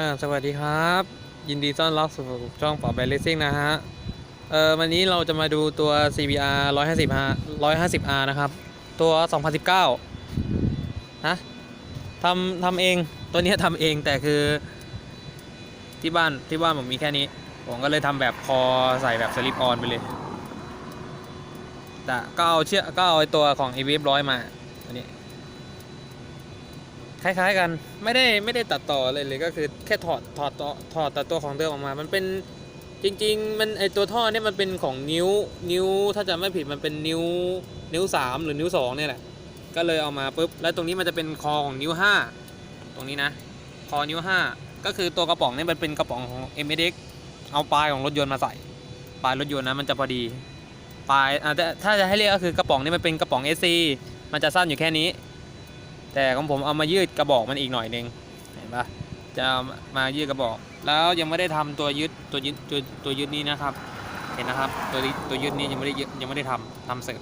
อ่าสวัสดีครับ ยินดีต้อนรับสู่ช่องปอแบลเลสซิ่งนะฮะ เอ่อวันนี้เราจะมาดูตัว CBR 150ฮะ 150R นะครับ ตัว 2019นะทำทำเองตัวเนี้ยทำเองแต่คือ ที่บ้านที่บ้านผมมีแค่นี้ ผมก็เลยทำแบบคอใส่แบบสลิปออนไปเลย แต่ก็เอาเชือกก็เอาตัวของ a v f ร้อยมาอันนี้ คล้ายๆกันไม่ได้ไม่ได้ตัดต่อเลยเลยก็คือแค่ถอดถอดต่อถอดตัดตัวของเดิมออกมา มันเป็นจริง ๆ มันไอตัวท่อเนี่ยมันเป็นของนิ้วนิ้วถ้าจำไม่ผิดมันเป็นนิ้วนิ้วสามหรือนิ้วสองเนี่ยแหละก็เลยเอามาปุ๊บแล้วตรงนี้มันจะเป็นคอของนิ้วห้าตรงนี้นะ คอนิ้วห้าก็คือตัวกระป๋องเนี่ยมันเป็นกระป๋องของ m s x เอาปลายของรถยนต์มาใส่ปลายรถยนต์นะมันจะพอดีปลายอะแต่ถ้าจะให้เรียกก็คือกระป๋องนี่มันเป็นกระป๋อง SC มันจะสั้นอยู่แค่นี้ แต่ของผมเอามายืดกระบอกมันอีกหน่อยนึงเห็นปะจะเอามายืดกระบอก แล้วยังไม่ได้ทำตัวยึดตัวยึดตัวตัวยึดนี้นะครับ เห็นนะครับตัวตัวยึดนี้ยังไม่ได้ยึยังไม่ได้ทำทำเสริม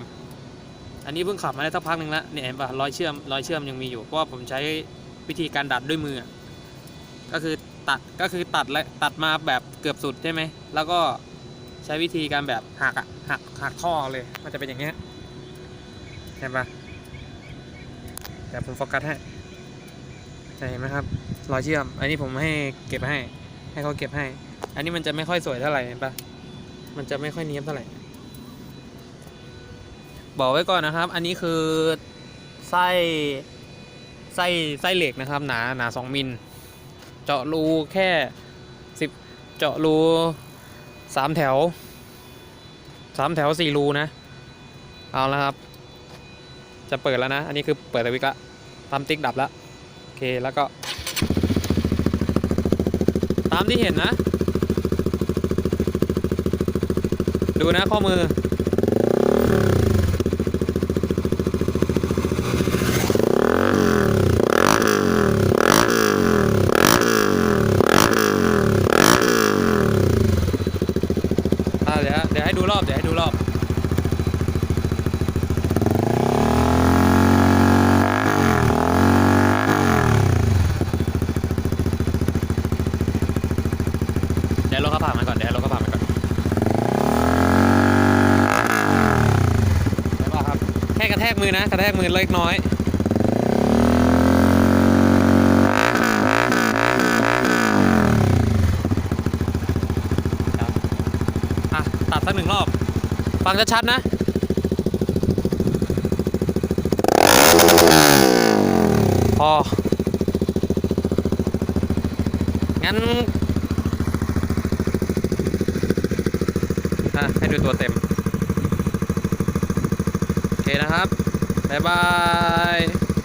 อันนี้เพิ่งขับมาได้สักพักหนึ่งแล้วเนี่ยเห็นปะรอยเชื่อมรอยเชื่อมยังมีอยู่เพราะว่าผมใช้วิธีการดัดด้วยมือ ก็คือตัดก็คือตัดและตัดมาแบบเกือบสุดใช่ไหมแล้วก็ใช้วิธีการแบบหักอะหักหักท่อเลย มันจะเป็นอย่างเงี้ยเห็นปะ เดี๋ยวผมโฟกัสให้เห็นไหมครับรอยเชื่อม อันนี้ผมให้เก็บให้ ให้เขาเก็บให้ อันนี้มันจะไม่ค่อยสวยเท่าไหร่เห็นปะมันจะไม่ค่อยเนี้ยบเท่าไหร่ บอกไว้ก่อนนะครับ อันนี้คือไส้ไส้ไส้เหล็กนะครับ หนาหนาสองมิล เจาะรูแค่สิบเจาะรูสามแถวสามแถวสี่รูนะ เอาแล้วครับ จะเปิดแล้วนะ อันนี้คือเปิดสวิตช์ละปั๊มติ๊กดับแล้วโอเคแล้วก็ ตามที่เห็นนะ ดูนะข้อมือ อ่าเดี๋ยวเดี๋ยวให้ดูรอบเดี๋ยวให้ดูรอบ ดี๋ยวรถเขาผ่านมาก่อนเดี๋ยวให้รถเขาผ่านมาก่อนได้ป่ะครับแค่กระแทกมือนะกระแทกมือเล็กน้อยครับอะตัดสักหนึ่งรอบ ฟังชัดๆนะพองั้น อะให้ดูตัวเต็ม โอเคนะครับ บ๊ายบาย